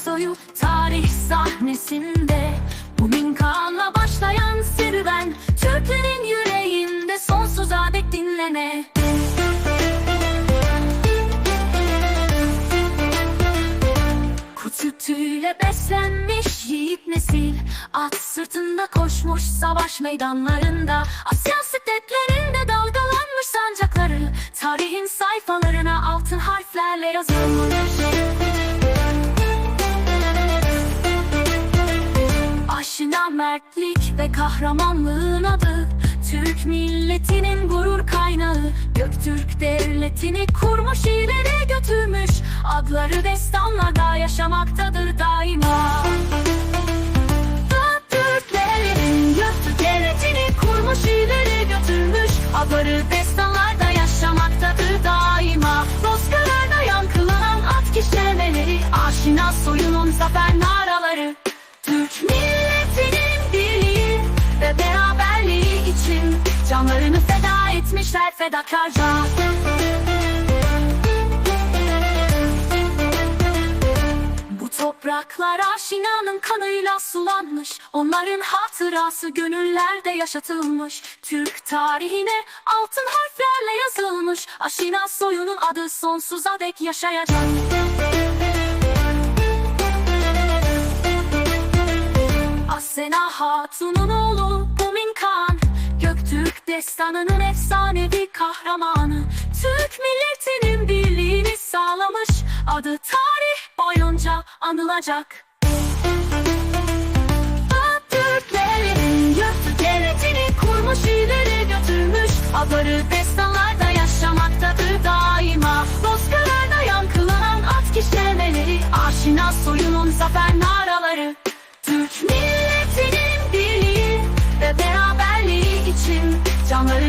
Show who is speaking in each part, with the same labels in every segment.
Speaker 1: Aşina soyu tarih sahnesinde. Bugün kanla başlayan serüven Türklerin yüreğinde sonsuza dek dinlene Kurt sütüyle beslenmiş yiğit nesil At sırtında koşmuş savaş meydanlarında. Asya steplerinde dalgalanmış sancakları Tarihin sayfalarına altın harflerle yazılmış mertlik ve kahramanlığın adı. Türk milletinin gurur kaynağı. Göktürk devletini kurmuş ileri götürmüş. Adları destanlarda yaşamaktadır daima. Türklerin Göktürk devletini kurmuş ileri götürmüş. Adları destanlarda yaşamaktadır daima. Bozkırlarda yankılanan at kişnemeleri Aşina soyunun zafer fedakarca. Bu topraklar aşinanın kanıyla sulanmış Onların hatırası gönüllerde yaşatılmış. Türk tarihine altın harflerle yazılmış Aşina soyunun adı sonsuza dek yaşayacak. Asena Hatun'un destanının efsanevi kahramanı. Türk milletinin birliğini sağlamış. Adı tarih boyunca anılacak. Türklerin Göktürk devletini kurmuş ileri götürmüş. Adları destanlarda yaşamaktadır daima. Bozkırlarda yankılanan at kişnemeleri Aşina soyunun zafer naraları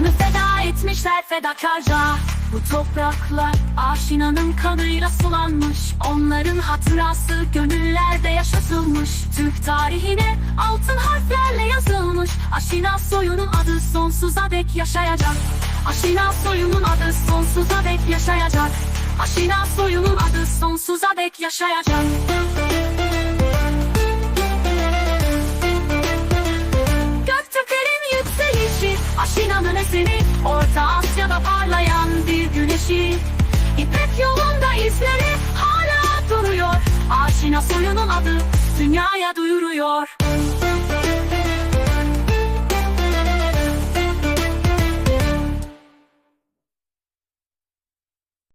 Speaker 1: Canlarını feda etmişler fedakarca. Bu topraklar aşinanın kanıyla sulanmış. Onların hatırası gönüllerde yaşatılmış. Türk tarihine altın harflerle yazılmış. Aşina soyunun adı sonsuza dek yaşayacak. Aşina soyunun adı sonsuza dek yaşayacak. Aşina soyunun adı sonsuza dek yaşayacak Aşina soyunun adı dünyaya duyuruyor